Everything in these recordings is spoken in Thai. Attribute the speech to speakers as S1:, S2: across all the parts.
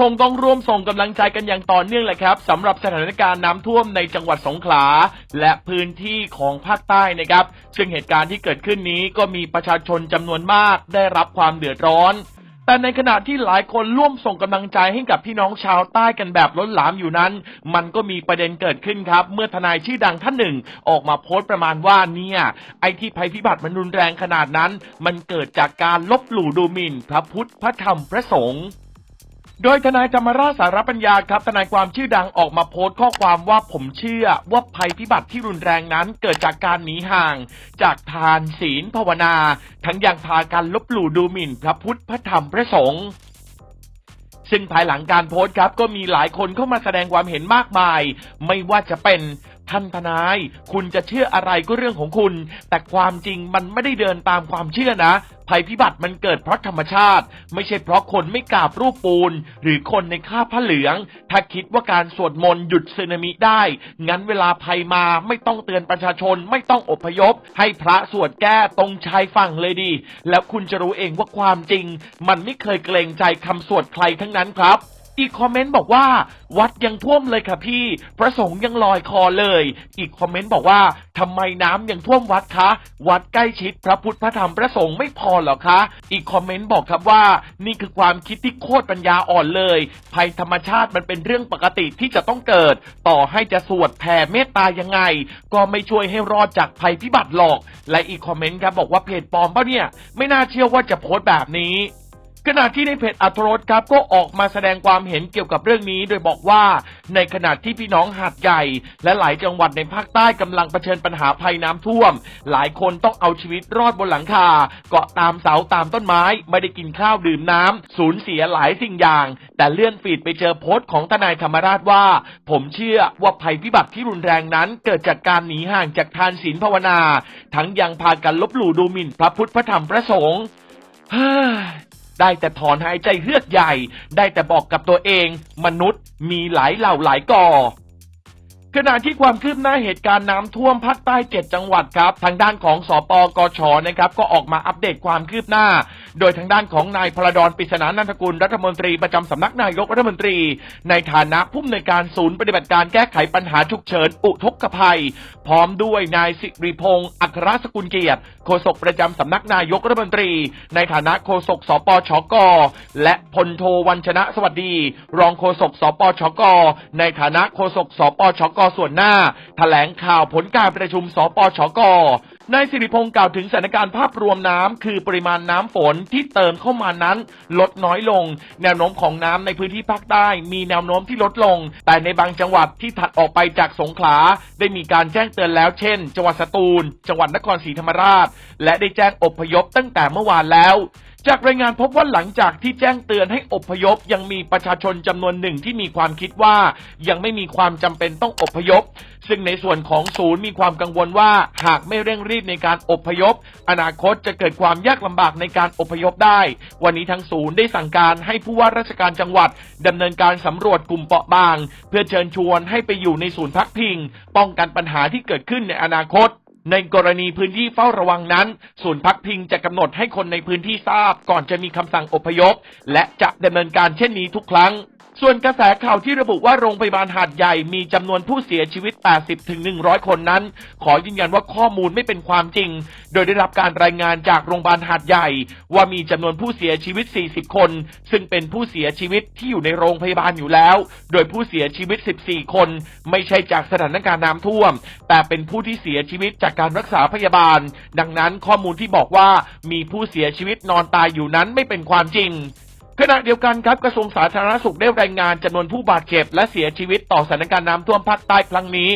S1: คงต้องร่วมส่งกำลังใจกันอย่างต่อเนื่องเลยครับสำหรับสถานการณ์น้ำท่วมในจังหวัดสงขลา และพื้นที่ของภาคใต้นะครับ ซึ่งเหตุการณ์ที่เกิดขึ้นนี้ก็มีประชาชนจำนวนมากได้รับความเดือดร้อน แต่ในขณะที่หลายคนร่วมส่งกำลังใจให้กับพี่น้องชาวใต้กันแบบล้นหลามอยู่นั้น มันก็มีประเด็นเกิดขึ้นครับ เมื่อทนายชื่อดังท่านหนึ่ง ออกมาโพสต์ประมาณว่าเนี่ย ไอ้ที่ภัยพิบัติมันรุนแรงขนาดนั้น มันเกิดจากการลบหลู่ดูหมิ่นพระพุทธพระธรรมพระสงฆ์ โดยทนายธรรมราชสารปัญญาครับ ทนายความชื่อดังออกมาโพสต์ข้อความว่าผมเชื่อว่าภัยพิบัติที่รุนแรงนั้นเกิดจากการหนีห่าง จากทานศีลภาวนา ทั้งยังพาการลบหลู่ดูหมิ่นพระพุทธพระธรรมพระสงฆ์ซึ่งภายหลังการโพสต์ครับก็มีหลายคนเข้ามาแสดงความเห็นมากมาย ไม่ว่าจะเป็นท่านทนาย คุณจะเชื่ออะไรก็เรื่องของคุณ แต่ความจริงมันไม่ได้เดินตามความเชื่อนะ ภัยพิบัติมันเกิดเพราะธรรมชาติ ไม่ใช่เพราะคนไม่กราบรูปปูน หรือคนในค่าผ้าเหลือง ถ้าคิดว่าการสวดมนต์หยุดสึนามิได้ งั้นเวลาภัยมาไม่ต้องเตือนประชาชนไม่ต้องอพยพ ให้พระสวดแก้ตรงชายฝั่งเลยดี แล้วคุณจะรู้เองว่าความจริง มันไม่เคยเกรงใจคำสวดใครทั้งนั้นครับ อีกคอมเมนต์บอกว่า วัดยังท่วมเลยค่ะพี่ พระสงฆ์ยังลอยคอเลย อีกคอมเมนต์บอกว่าทำไมน้ำยังท่วมวัดคะ วัดใกล้ชิดพระพุทธพระธรรมพระสงฆ์ไม่พอเหรอคะ อีกคอมเมนต์บอกครับว่า นี่คือความคิดที่โคตรปัญญาอ่อนเลย ภัยธรรมชาติมันเป็นเรื่องปกติที่จะต้องเกิด ต่อให้จะสวดแผ่เมตตายังไง ก็ไม่ช่วยให้รอดจากภัยพิบัติหรอก และอีกคอมเมนต์ครับบอกว่าเพจปลอมเปล่าเนี่ย ไม่น่าเชื่อว่าจะโพสต์แบบนี้ ขณะที่ในเพจอัตรสครับก็ออกมาแสดงความเห็นเกี่ยวกับเรื่องนี้ โดยบอกว่าในขณะที่พี่น้องหาดใหญ่ และหลายจังหวัดในภาคใต้กำลังเผชิญปัญหาภัยน้ำท่วม หลายคนต้องเอาชีวิตรอดบนหลังคา เกาะตามเสาตามต้นไม้ ไม่ได้กินข้าวดื่มน้ำสูญเสียหลายสิ่งอย่าง แต่เลื่อนฟีดไปเจอโพสต์ของทนายธรรมราชว่า ผมเชื่อว่าภัยพิบัติที่รุนแรงนั้น เกิดจากการหนีห่างจากทานศีลภาวนา ทั้งยังพากันลบหลู่ดูหมิ่นพระพุทธพระธรรมพระสงฆ์ ได้แต่ถอนหายใจเฮือกใหญ่ ได้แต่บอกกับตัวเอง มนุษย์มีหลายเหล่าหลายก่อขณะที่ความคืบหน้าเหตุการณ์น้ำท่วมภาคใต้เจ็ดจังหวัดครับ ทางด้านของสปกชนะครับ ก็ออกมาอัปเดตความคืบหน้าโดยทางด้านของนายพลดอนปิศนานันทกุลรัฐมนตรีประจำสำนักนายกรัฐมนตรี ในฐานะผู้อำนวยการศูนย์ปฏิบัติการแก้ไขปัญหาฉุกเฉินอุทกภัย พร้อมด้วยนายสิริพงศ์อัครสกุลเกียรติโฆษกประจำสำนักนายกรัฐมนตรี ในฐานะโฆษกสปชก และพลโทวันชนะสวัสดี รองโฆษกสปชก ในฐานะโฆษกสปชกส่วนหน้า แถลงข่าวผลการประชุมสปชก นายสิริพงศ์กล่าวถึงสถานการณ์ภาพรวมน้ำคือปริมาณน้ำฝนที่เติมเข้ามานั้น ลดน้อยลง แนวโน้มของน้ำในพื้นที่ภาคใต้ มีแนวโน้มที่ลดลง แต่ในบางจังหวัดที่ถัดออกไปจากสงขลาได้มีการแจ้งเตือนแล้วเช่น จังหวัดสตูล จังหวัดนครศรีธรรมราช และได้แจ้งอพยพตั้งแต่เมื่อวานแล้ว จากรายงานพบว่าหลังจากที่แจ้งเตือนให้อพยพ ยังมีประชาชนจำนวนหนึ่งที่มีความคิดว่า ยังไม่มีความจำเป็นต้องอพยพ ซึ่งในส่วนของศูนย์มีความกังวลว่า หากไม่เร่งรีบในการอพยพ อนาคตจะเกิดความยากลำบากในการอพยพได้ วันนี้ทางศูนย์ได้สั่งการให้ผู้ว่าราชการจังหวัดดำเนินการสำรวจกลุ่มเปราะบาง เพื่อเชิญชวนให้ไปอยู่ในศูนย์พักพิง ป้องกันปัญหาที่เกิดขึ้นในอนาคต ในกรณีพื้นที่เฝ้าระวังนั้น ศูนย์พักพิงจะกำหนดให้คนในพื้นที่ทราบ ก่อนจะมีคำสั่งอพยพ และจะดำเนินการเช่นนี้ทุกครั้ง ส่วนกระแสข่าวที่ระบุว่าโรงพยาบาลหาดใหญ่มีจำนวนผู้เสียชีวิต 80ถึง100 คนนั้น ขอยืนยันว่าข้อมูลไม่เป็นความจริง โดยได้รับการรายงานจากโรงพยาบาลหาดใหญ่ ว่ามีจำนวนผู้เสียชีวิต 40 คน ซึ่งเป็นผู้เสียชีวิตที่อยู่ในโรงพยาบาลอยู่แล้ว โดยผู้เสียชีวิต 14 คน ไม่ใช่จากสถานการณ์น้ำท่วม แต่เป็นผู้ที่เสียชีวิตจากการรักษาพยาบาล ดังนั้นข้อมูลที่บอกว่ามีผู้เสียชีวิตนอนตายอยู่นั้นไม่เป็นความจริง ขณะเดียวกันครับกระทรวงสาธารณสุขได้รายงานจำนวนผู้บาดเจ็บ และเสียชีวิตต่อสถานการณ์น้ำท่วมภาคใต้ครั้งนี้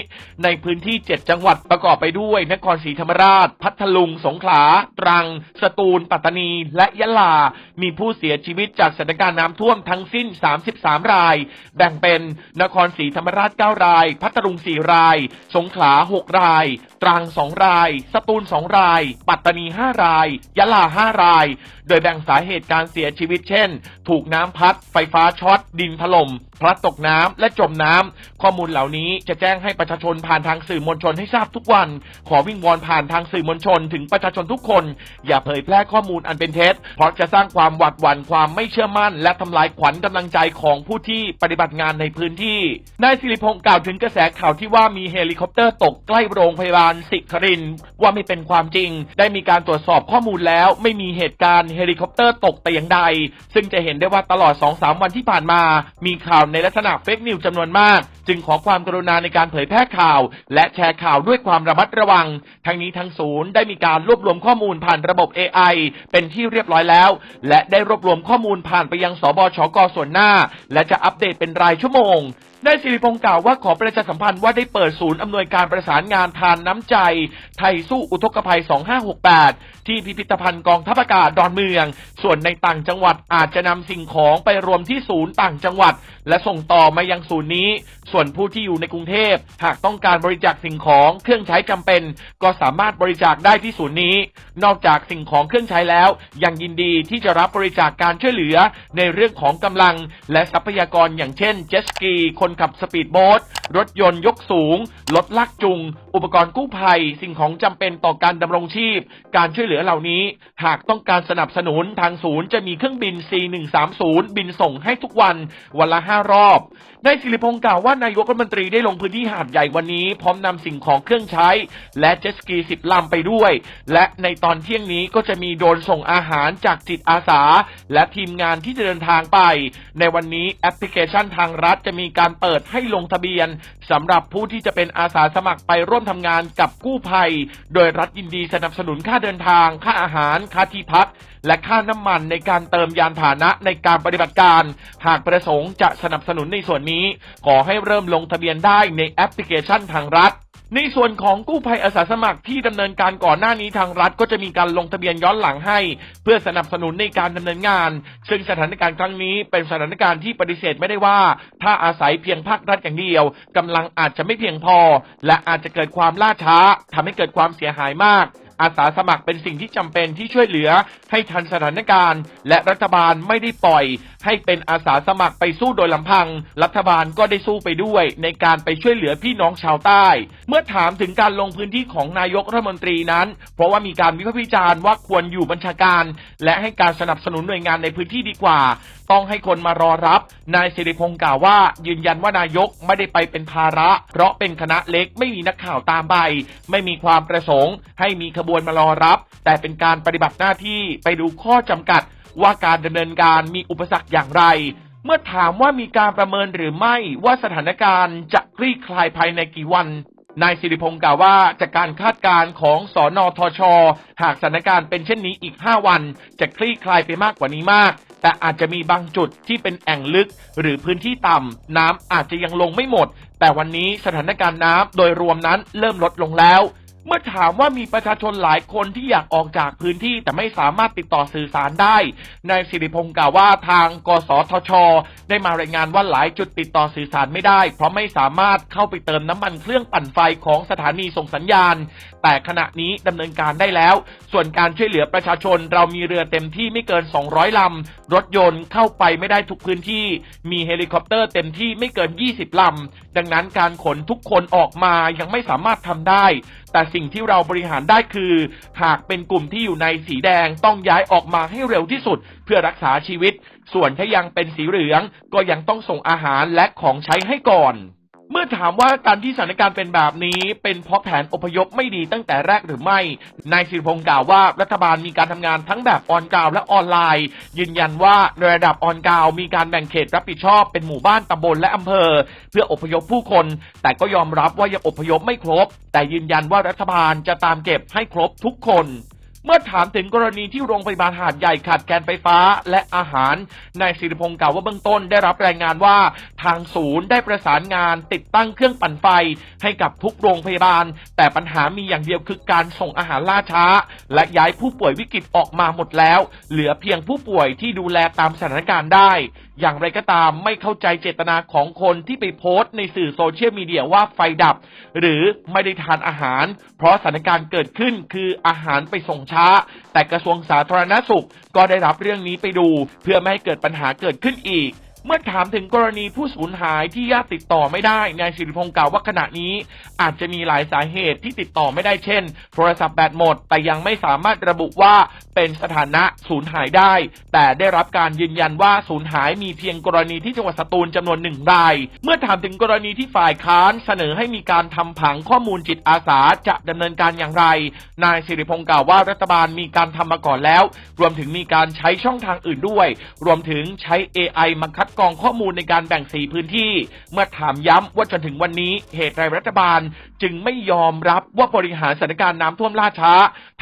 S1: ในพื้นที่ 7 จังหวัดประกอบไปด้วย นครศรีธรรมราช พัทลุง สงขลา ตรัง สตูล ปัตตานี และยะลา มีผู้เสียชีวิตจากสถานการณ์น้ำท่วมทั้งสิ้น 33 ราย แบ่งเป็นนครศรีธรรมราช 9 ราย พัทลุง 4 ราย สงขลา 6 ราย ตรัง 2 ราย สตูล 2 ราย ปัตตานี 5 ราย ยะลา 5 ราย โดยแบ่งสาเหตุการเสียชีวิตเช่น ถูกน้ำพัด ไฟฟ้าช็อต ดินถล่ม พลัดตกน้ำ และจมน้ำ ข้อมูลเหล่านี้จะแจ้งให้ประชาชนผ่านทางสื่อมวลชนให้ทราบทุกวัน ขอวิงวอนผ่านทางสื่อมวลชน ถึงประชาชนทุกคน อย่าเผยแพร่ข้อมูลอันเป็นเท็จ เพราะจะสร้างความหวาดหวั่น ความไม่เชื่อมั่น และทำลายขวัญกำลังใจของผู้ที่ปฏิบัติงานในพื้นที่ นายสิริพงศ์กล่าวถึงกระแสข่าวที่ว่ามีเฮลิคอปเตอร์ตกใกล้โรงพยาบาลสิครินว่าไม่เป็นความจริง ได้มีการตรวจสอบข้อมูลแล้ว ไม่มีเหตุการณ์เฮลิคอปเตอร์ตกแต่อย่างใด ซึ่งจะเห็นได้ว่าตลอด 2-3 วันที่ผ่านมา มีข่าวในลักษณะเฟกนิวจำนวนมาก จึงขอความกรุณาในการเผยแพร่ข่าว และแชร์ข่าวด้วยความระมัดระวัง ทั้งนี้ทั้งศูนย์ได้มีการรวบรวมข้อมูลผ่านระบบ AI เป็นที่เรียบร้อยแล้ว และได้รวบรวมข้อมูลผ่านไปยังสบชกส่วนหน้า และจะอัปเดตเป็นรายชั่วโมง นายสิริพงศ์กล่าวว่าขอประชาสัมพันธ์ว่าได้เปิดศูนย์อำนวยการประสานงานทานน้ำใจ ไทยสู้อุทกภัย 2568 ที่พิพิธภัณฑ์กองทัพอากาศดอนเมือง ส่วนในต่างจังหวัดอาจจะนำสิ่งของไปรวมที่ศูนย์ต่างจังหวัด และส่งต่อมายังศูนย์นี้ ส่วนผู้ที่อยู่ในกรุงเทพ หากต้องการบริจาคสิ่งของเครื่องใช้จำเป็น ก็สามารถบริจาคได้ที่ศูนย์นี้ นอกจากสิ่งของเครื่องใช้แล้ว ยังยินดีที่จะรับบริจาคการช่วยเหลือ ในเรื่องของกำลัง และทรัพยากรอย่างเช่น เจ็ตสกี คนขับสปีดโบ๊ทรถยนต์ยกสูงรถลากจูงอุปกรณ์กู้ภัย สิ่งของจำเป็นต่อการดำรงชีพ การช่วยเหลือเหล่านี้ หากต้องการสนับสนุนทางศูนย์จะมีเครื่องบิน C130 บินส่งให้ทุกวันวันละ5รอบนายสิริพงศ์กล่าวว่านายกรัฐมนตรีได้ลงพื้นที่หาดใหญ่วันนี้ พร้อมนำสิ่งของเครื่องใช้ และเจ็ตสกีสิบลำไปด้วย และในตอนเที่ยงนี้ก็จะมีโดนส่งอาหารจากจิตอาสา และทีมงานที่จะเดินทางไป ในวันนี้แอปพลิเคชันทางรัฐจะมีการเปิดให้ลงทะเบียนสำหรับผู้ที่จะเป็นอาสาสมัครไปร่วมทำงานกับกู้ภัย โดยรัฐยินดีสนับสนุนค่าเดินทาง ค่าอาหาร ค่าที่พัก และค่าน้ำมันในการเติมยานพาหนะในการปฏิบัติการ หากประสงค์จะสนับสนุนในส่วนนี้ ขอให้เริ่มลงทะเบียนได้ในแอปพลิเคชันทางรัฐ ในส่วนของกู้ภัยอาสาสมัครที่ดำเนินการก่อนหน้านี้ทางรัฐก็จะมีการลงทะเบียนย้อนหลังให้ เพื่อสนับสนุนในการดำเนินงาน ซึ่งสถานการณ์ครั้งนี้เป็นสถานการณ์ที่ปฏิเสธไม่ได้ว่า ถ้าอาศัยเพียงภาครัฐอย่างเดียวกำลังอาจจะไม่เพียงพอ และอาจจะเกิดความล่าช้าทำให้เกิดความเสียหายมาก อาสาสมัครเป็นสิ่งที่จำเป็นที่ช่วยเหลือให้ทันสถานการณ์ และรัฐบาลไม่ได้ปล่อย ให้เป็นอาสาสมัครไปสู้โดยลำพัง รัฐบาลก็ได้สู้ไปด้วย ในการไปช่วยเหลือพี่น้องชาวใต้ เมื่อถามถึงการลงพื้นที่ของนายกรัฐมนตรีนั้น เพราะว่ามีการวิพากษ์วิจารณ์ว่าควรอยู่บัญชาการ และให้การสนับสนุนหน่วยงานในพื้นที่ดีกว่าต้องให้คนมารอรับ นายสิริพงศ์กล่าวว่า ยืนยันว่านายกไม่ได้ไปเป็นภาระ เพราะเป็นคณะเล็กไม่มีนักข่าวตามใบ ไม่มีความประสงค์ ให้มีขบวนมารอรับ แต่เป็นการปฏิบัติหน้าที่ไปดูข้อจำกัด ว่าการดำเนินการมีอุปสรรคอย่างไร เมื่อถามว่ามีการประเมินหรือไม่ว่าสถานการณ์จะคลี่คลายภายในกี่วันนายสิริพงศ์กล่าวว่าจากการคาดการณ์ของสอนอทช หากสถานการณ์เป็นเช่นนี้อีก 5 วัน จะคลี่คลายไปมากกว่านี้มาก แต่อาจจะมีบางจุดที่เป็นแอ่งลึก หรือพื้นที่ต่ำน้ำอาจจะยังลงไม่หมด แต่วันนี้สถานการณ์น้ำโดยรวมนั้นเริ่มลดลงแล้ว เมื่อถามว่ามีประชาชนหลายคนที่อยากออกจากพื้นที่แต่ไม่สามารถติดต่อสื่อสารได้นายสิริพงศ์กล่าวว่าทางกสทช ได้มารายงานว่าหลายจุดติดต่อสื่อสารไม่ได้ เพราะไม่สามารถเข้าไปเติมน้ำมันเครื่องปั่นไฟของสถานีส่งสัญญาณ แต่ขณะนี้ดำเนินการได้แล้ว ส่วนการช่วยเหลือประชาชนเรามีเรือเต็มที่ไม่เกิน 200ลำรถยนต์เข้าไปไม่ได้ทุกพื้นที่ มีเฮลิคอปเตอร์เต็มที่ไม่เกิน 20ลำ ดังนั้นการขนทุกคนออกมายังไม่สามารถทำได้ แต่สิ่งที่เราบริหารได้คือ หากเป็นกลุ่มที่อยู่ในสีแดงต้องย้ายออกมาให้เร็วที่สุด เพื่อรักษาชีวิต ส่วนถ้ายังเป็นสีเหลืองก็ยังต้องส่งอาหารและของใช้ให้ก่อน เมื่อถามว่าการที่สถานการณ์เป็นแบบนี้ เป็นเพราะแผนอพยพไม่ดีตั้งแต่แรกหรือไม่ นายสิริพงศ์กล่าวว่ารัฐบาลมีการทำงานทั้งแบบออนกราวและออนไลน์ ยืนยันว่าในระดับออนกราวมีการแบ่งเขตรับผิดชอบเป็นหมู่บ้านตำบลและอำเภอ เพื่ออพยพผู้คน แต่ก็ยอมรับว่ายังอพยพไม่ครบ แต่ยืนยันว่ารัฐบาลจะตามเก็บให้ครบทุกคน เมื่อถามถึงกรณีที่โรงพยาบาลหาดใหญ่ขาดแคลนไฟฟ้าและอาหาร นายสิริพงศ์กล่าวว่าเบื้องต้นได้รับรายงานว่า ทางศูนย์ได้ประสานงานติดตั้งเครื่องปั่นไฟ ให้กับทุกโรงพยาบาล แต่ปัญหามีอย่างเดียวคือการส่งอาหารล่าช้า และย้ายผู้ป่วยวิกฤตออกมาหมดแล้ว เหลือเพียงผู้ป่วยที่ดูแลตามสถานการณ์ได้อย่างไรก็ตามไม่เข้าใจเจตนาของคนที่ไปโพสต์ในสื่อโซเชียลมีเดียว่าไฟดับ หรือไม่ได้ทานอาหาร เพราะสถานการณ์เกิดขึ้นคืออาหารไปส่งช้า แต่กระทรวงสาธารณสุขก็ได้รับเรื่องนี้ไปดู เพื่อไม่ให้เกิดปัญหาเกิดขึ้นอีก เมื่อถามถึงกรณีผู้สูญหายที่ญาติติดต่อไม่ได้นายสิริพงศ์กล่าวว่าขณะนี้ อาจจะมีหลายสาเหตุที่ติดต่อไม่ได้เช่น โทรศัพท์แบตหมด แต่ยังไม่สามารถระบุว่าเป็นสถานะสูญหายได้ แต่ได้รับการยืนยันว่าสูญหายมีเพียงกรณีที่จังหวัดสตูลจำนวนหนึ่งราย เมื่อถามถึงกรณีที่ฝ่ายค้านเสนอให้มีการทำผังข้อมูลจิตอาสาจะดำเนินการอย่างไร นายสิริพงศ์กล่าวว่ารัฐบาลมีการทำมาก่อนแล้ว รวมถึงมีการใช้ช่องทางอื่นด้วย รวมถึงใช้ AI มาคัดกองข้อมูลในการแบ่งสีพื้นที่ เมื่อถามย้ำว่าจนถึงวันนี้เหตุใดรัฐบาล จึงไม่ยอมรับว่าบริหารสถานการณ์น้ำท่วมล่าช้า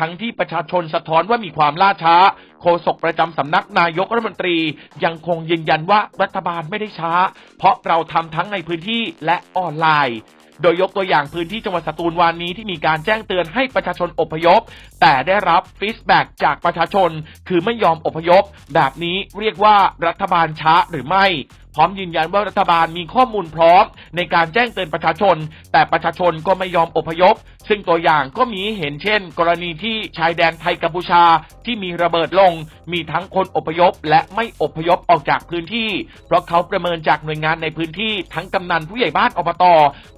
S1: ทั้งที่ประชาชนสะท้อนว่ามีความล่าช้า โฆษกประจำสำนักนายกรัฐมนตรี ยังคงยืนยันว่ารัฐบาลไม่ได้ช้า เพราะเราทำทั้งในพื้นที่และออนไลน์ โดยยกตัวอย่างพื้นที่จังหวัดสตูลวันนี้ที่มีการแจ้งเตือนให้ประชาชนอพยพ แต่ได้รับฟีดแบ็กจากประชาชน คือไม่ยอมอพยพ แบบนี้เรียกว่ารัฐบาลช้าหรือไม่ พร้อมยืนยันว่ารัฐบาลมีข้อมูลพร้อม ในการแจ้งเตือนประชาชน แต่ประชาชนก็ไม่ยอมอพยพ ซึ่งตัวอย่างก็มีเห็นเช่น กรณีที่ชายแดนไทยกัมพูชาที่มีระเบิดลง มีทั้งคนอพยพ และไม่อพยพออกจากพื้นที่ เพราะเขาประเมินจากหน่วยงานในพื้นที่ทั้งกำนันผู้ใหญ่บ้านอบต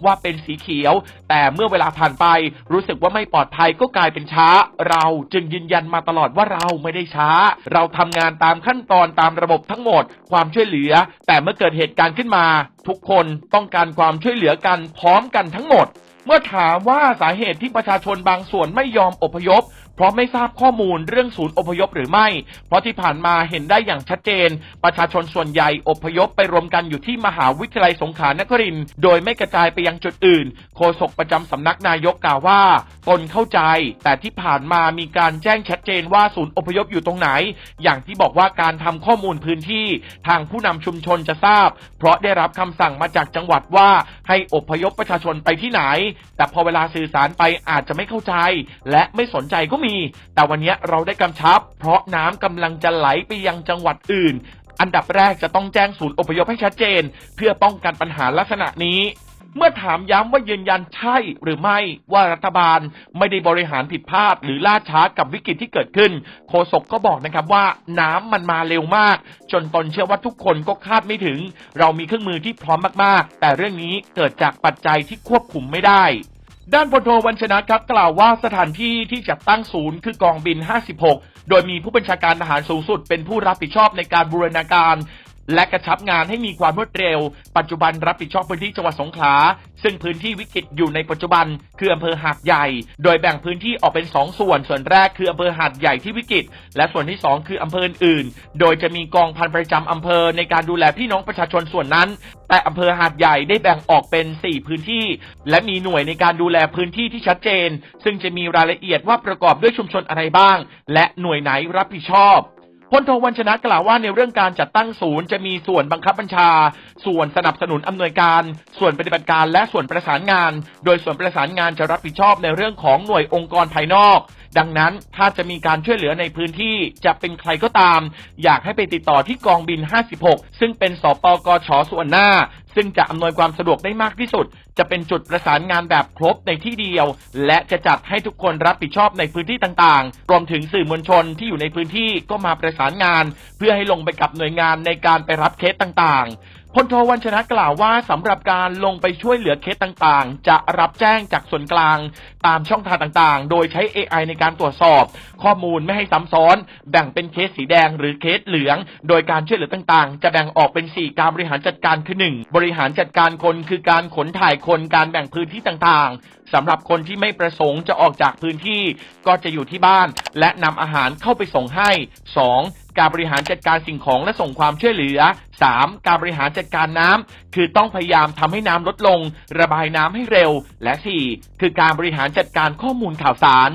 S1: ว่าเป็นสีเขียว แต่เมื่อเวลาผ่านไปรู้สึกว่าไม่ปลอดภัยก็กลายเป็นช้า เราจึงยืนยันมาตลอดว่าเราไม่ได้ช้า เราทำงานตามขั้นตอนตามระบบทั้งหมด ความช่วยเหลือ แต่เมื่อเกิดเหตุการณ์ขึ้นมา ทุกคนต้องการความช่วยเหลือกันพร้อมกันทั้งหมด เมื่อถามว่าสาเหตุที่ประชาชนบางส่วนไม่ยอมอพยพ เพราะไม่ทราบข้อมูลเรื่องศูนย์อพยพหรือไม่ เพราะที่ผ่านมาเห็นได้อย่างชัดเจน ประชาชนส่วนใหญ่อพยพไปรวมกันอยู่ที่มหาวิทยาลัยสงขลานครินทร์โดยไม่กระจายไปยังจุดอื่น โฆษกประจำสำนักนายกกล่าวว่า ตนเข้าใจ แต่ที่ผ่านมามีการแจ้งชัดเจนว่าศูนย์อพยพอยู่ตรงไหน อย่างที่บอกว่าการทำข้อมูลพื้นที่ทางผู้นำชุมชนจะทราบ เพราะได้รับคำสั่งมาจากจังหวัดว่าให้อพยพประชาชนไปที่ไหน แต่พอเวลาสื่อสารไปอาจจะไม่เข้าใจ และไม่สนใจก็มีแต่วันนี้เราได้กำชับ เพราะน้ำกำลังจะไหลไปยังจังหวัดอื่น อันดับแรกจะต้องแจ้งศูนย์อพยพให้ชัดเจน เพื่อป้องกันปัญหาลักษณะนี้เมื่อถามย้ำว่ายืนยันใช่หรือไม่ว่ารัฐบาลไม่ได้บริหารผิดพลาด หรือล่าช้ากับวิกฤตที่เกิดขึ้น โฆษกก็บอกนะครับว่าน้ำมันมาเร็วมาก จนตนเชื่อว่าทุกคนก็คาดไม่ถึง เรามีเครื่องมือที่พร้อมมากๆ แต่เรื่องนี้เกิดจากปัจจัยที่ควบคุมไม่ได้ ด้านพลโทวัญชนะครับกล่าวว่าสถานที่ที่จัดตั้งศูนย์คือกองบิน 56 โดยมีผู้บัญชาการทหารสูงสุดเป็นผู้รับผิดชอบในการบูรณาการ และกระชับงานให้มีความรวดเร็ว ปัจจุบันรับผิดชอบพื้นที่จังหวัดสงขลา ซึ่งพื้นที่วิกฤตอยู่ในปัจจุบัน คืออำเภอหาดใหญ่ โดยแบ่งพื้นที่ออกเป็น 2 ส่วน ส่วนแรกคืออำเภอหาดใหญ่ที่วิกฤต และส่วนที่ 2 คืออำเภออื่น โดยจะมีกองพันประจำอำเภอในการดูแลพี่น้องประชาชนส่วนนั้น แต่อำเภอหาดใหญ่ได้แบ่งออกเป็น 4 พื้นที่ และมีหน่วยในการดูแลพื้นที่ที่ชัดเจน ซึ่งจะมีรายละเอียดว่าประกอบด้วยชุมชนอะไรบ้าง และหน่วยไหนรับผิดชอบ พลโทวัญชนะกล่าวว่าในเรื่องการจัดตั้งศูนย์จะมีส่วนบังคับบัญชา ส่วนสนับสนุนอำนวยการ ส่วนปฏิบัติการและส่วนประสานงาน โดยส่วนประสานงานจะรับผิดชอบในเรื่องของหน่วยองค์กรภายนอก ดังนั้นถ้าจะมีการช่วยเหลือในพื้นที่จะเป็นใครก็ตาม อยากให้ไปติดต่อที่กองบิน 56 ซึ่งเป็นสปกชส่วนหน้า ซึ่งจะอำนวยความสะดวกได้มากที่สุด จะเป็นจุดประสานงานแบบครบในที่เดียว และจะจัดให้ทุกคนรับผิดชอบในพื้นที่ต่างๆ รวมถึงสื่อมวลชนที่อยู่ในพื้นที่ก็มาประสานงาน เพื่อให้ลงไปกับหน่วยงานในการไปรับเคสต่างๆ พลโทวันชนะกล่าวว่าสำหรับการลงไปช่วยเหลือเคสต่างๆ จะรับแจ้งจากส่วนกลาง ตามช่องทางต่างๆ โดยใช้ AI ในการตรวจสอบ ข้อมูลไม่ให้ซ้ำซ้อน แบ่งเป็นเคสสีแดงหรือเคสเหลือง โดยการช่วยเหลือต่างๆ จะแบ่งออกเป็น 4 การบริหารจัดการคือ 1 บริหารจัดการคนคือการขนถ่ายคนการแบ่งพื้นที่ต่างๆสำหรับคนที่ไม่ประสงค์จะออกจากพื้นที่ก็จะอยู่ที่บ้าน และนำอาหารเข้าไปส่งให้ 2. การบริหารจัดการสิ่งของและส่งความช่วยเหลือ 3. การบริหารจัดการน้ำคือต้องพยายามทำให้น้ำลดลง ระบายน้ำให้เร็ว และ 4. คือการบริหารจัดการข้อมูลข่าวสาร